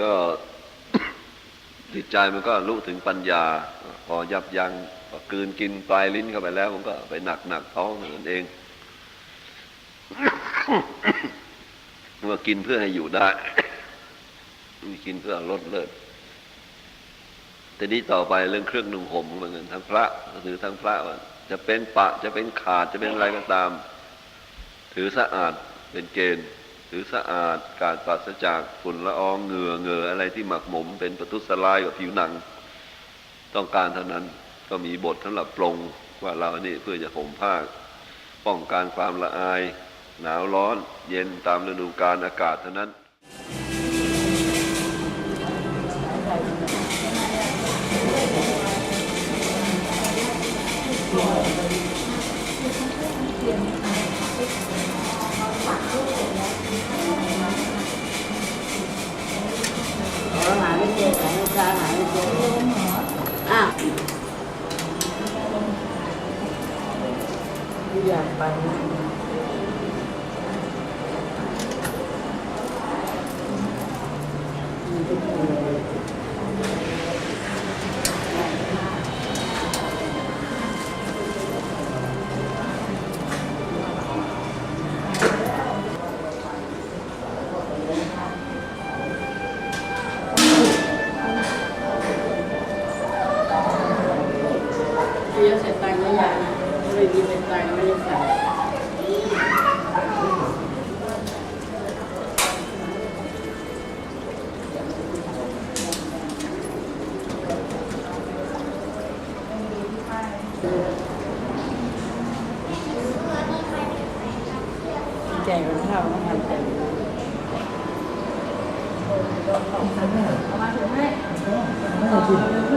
ก็จิตใจมันก็รู้ถึงปัญญา พอยับยั้งกลืนกินปลายลิ้นเข้าไปแล้ว มันก็ไปหนักหนักท้องนั่นเองเมื่อกินเพื่อให้อยู่ได้มีกินเพื่อลดเลิศแต่นี้ต่อไปเรื่องเครื่องนุ่งห่มเหมือนกันทั้งพระถือทั้งพระว่าจะเป็นปะจะเป็นขาดจะเป็นอะไรก็ตาม ถือสะอาดเป็นเกณฑ์ หรือสะอาดการปราศจากฝุ่นละอองเหงื่อเหงื่ออะไรที่หมักหมม เป็นประทุษลายกับผิวหนัง ต้องการเท่านั้นก็มีบทสำหรับปรงว่าเรานี่เพื่อจะห่มผ้าป้องกันความละอาย หนาวร้อน เย็นตามฤดูกาลอากาศเท่านั้น อหาไม่เจอหาไม่เจออ้าไม่อยากไปนะ เสียเสร็จตังค์แล้วยังไม่มีเป็นตังค์ไม่ได้ใส่แจกคนเท่าต้องทำแต่ไม่ได้กิน